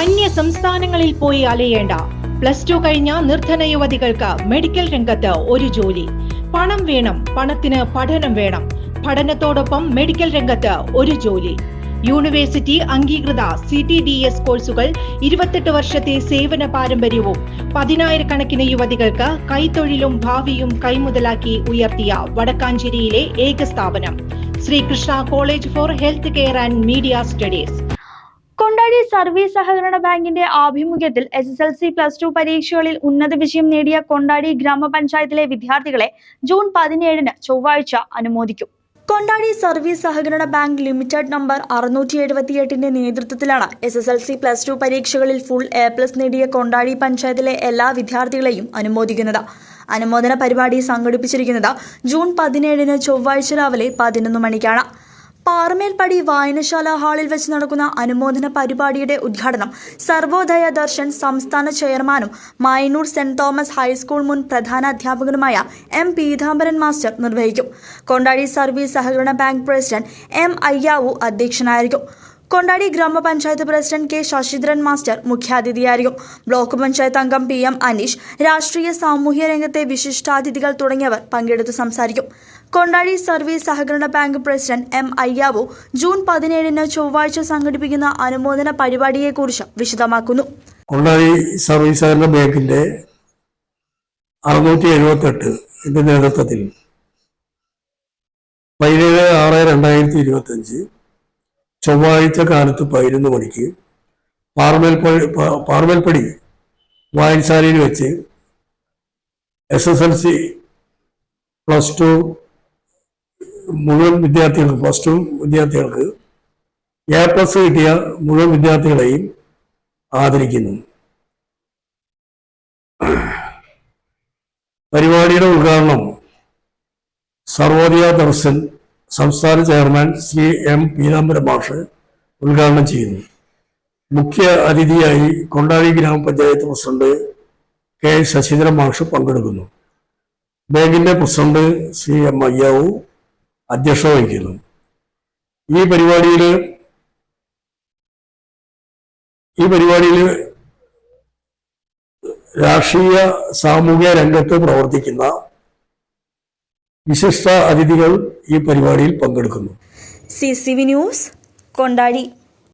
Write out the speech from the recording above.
അന്യ സംസ്ഥാനങ്ങളിൽ പോയി അലയേണ്ട. പ്ലസ് ടു കഴിഞ്ഞ നിർധന യുവതികൾക്ക് മെഡിക്കൽ രംഗത്ത് ഒരു ജോലി. പണം വേണം പണത്തിന് പഠനം വേണം. പഠനത്തോടൊപ്പം മെഡിക്കൽ രംഗത്ത് ഒരു ജോലി. യൂണിവേഴ്സിറ്റി അംഗീകൃത സി ടി ഡി എസ് കോഴ്സുകൾ ഇരുപത്തെട്ട് വർഷത്തെ സേവന പാരമ്പര്യവും പതിനായിരക്കണക്കിന് യുവതികൾക്ക് കൈത്തൊഴിലും ഭാവിയും കൈമുതലാക്കി ഉയർത്തിയ വടക്കാഞ്ചേരിയിലെ ഏക സ്ഥാപനം Sreekrishna college for health care and media studies. Kondazhi service സഹകരണ ബാങ്കിന്റെ ആഭിമുഖ്യത്തിൽ S S L C plus two പരീക്ഷകളിൽ ഉന്നത വിജയം നേടിയ കൊണ്ടാടി ഗ്രാമപഞ്ചായത്തിലെ വിദ്യാർത്ഥികളെ ജൂൺ പതിനേഴിന് ചൊവ്വാഴ്ച അനുമോദിക്കും. കൊണ്ടാടി സർവീസ് സഹകരണ ബാങ്ക് ലിമിറ്റഡ് നമ്പർ അറുന്നൂറ്റി എഴുപത്തിയെട്ടിന്റെ നേതൃത്വത്തിലാണ് S S L C plus two പരീക്ഷകളിൽ ഫുൾ എ പ്ലസ് നേടിയ കൊണ്ടാടി പഞ്ചായത്തിലെ എല്ലാ വിദ്യാർത്ഥികളെയും അനുമോദിക്കുന്നത്. അനുമോദന പരിപാടി സംഘടിപ്പിച്ചിരിക്കുന്നത് ജൂൺ പതിനേഴിന് ചൊവ്വാഴ്ച രാവിലെ പതിനൊന്ന് മണിക്കാണ്. പാറമേൽപ്പടി വായനശാല ഹാളിൽ വെച്ച് നടക്കുന്ന അനുമോദന പരിപാടിയുടെ ഉദ്ഘാടനം സർവോദയ ദർശൻ സംസ്ഥാന ചെയർമാനും മായനൂർ സെന്റ് തോമസ് ഹൈസ്കൂൾ മുൻ പ്രധാന അധ്യാപകനുമായ എം പീതാംബരൻ മാസ്റ്റർ നിർവഹിക്കും. കൊണ്ടാടി സർവീസ് സഹകരണ ബാങ്ക് പ്രസിഡന്റ് എം അയ്യാവു അധ്യക്ഷനായിരിക്കും. കൊണ്ടാടി ഗ്രാമപഞ്ചായത്ത് പ്രസിഡന്റ് കെ ശശിധരൻ മാസ്റ്റർ മുഖ്യാതിഥിയായിരിക്കും. ബ്ലോക്ക് പഞ്ചായത്ത് അംഗം പി എം അനീഷ് രാഷ്ട്രീയ സാമൂഹ്യ രംഗത്തെ വിശിഷ്ടാതിഥികൾ തുടങ്ങിയവർ പങ്കെടുത്ത് സംസാരിക്കും. കൊണ്ടാടി സർവീസ് സഹകരണ bank president M Ayyavu June പതിനേഴിന് ചൊവ്വാഴ്ച സംഘടിപ്പിക്കുന്ന അനുമോദന പരിപാടിയെക്കുറിച്ച് വിശദമാക്കുന്നു. കൊണ്ടാടി സർവീസ് സഹകരണ ബാങ്കിന്റെ അറുന്നൂറ്റി എഴുപത്തെട്ട് നേതൃത്വത്തിൽ പതിനേഴ് ആറ് രണ്ടായിരത്തി ഇരുപത്തി അഞ്ച് ചൊവ്വാഴ്ച കാലത്ത് പതിനൊന്ന് മണിക്ക് പാർമേൽപ്പടി പാർമേൽപ്പടി വായനശാലയിൽ വെച്ച് S S L C plus two മുഴുവൻ വിദ്യാർത്ഥികൾക്ക് പ്ലസ് ടു വിദ്യാർത്ഥികൾക്ക് എ പ്ലസ് കിട്ടിയ മുഴുവൻ വിദ്യാർത്ഥികളെയും ആദരിക്കുന്നു. പരിപാടിയുടെ ഉദ്ഘാടനം സർവോദയ ദർശൻ സംസ്ഥാന ചെയർമാൻ ശ്രീ എം പീതാംബരം മാഷ് ഉദ്ഘാടനം ചെയ്യുന്നു. മുഖ്യ അതിഥിയായി കൊണ്ടാഴി ഗ്രാമപഞ്ചായത്ത് പ്രസിഡന്റ് കെ ശശിധരൻ മാഷ് പങ്കെടുക്കുന്നു. ബാങ്കിന്റെ പ്രസിഡന്റ് ശ്രീ എം അയ്യാവു അധ്യക്ഷത വഹിക്കുന്നു. ഈ പരിപാടിയിൽ ഈ പരിപാടിയിൽ രാഷ്ട്രീയ സാമൂഹ്യ രംഗത്ത് പ്രവർത്തിക്കുന്ന വിശിഷ്ട അതിഥികൾ ഈ പരിപാടിയിൽ പങ്കെടുക്കുന്നു. C C V news Kondadi.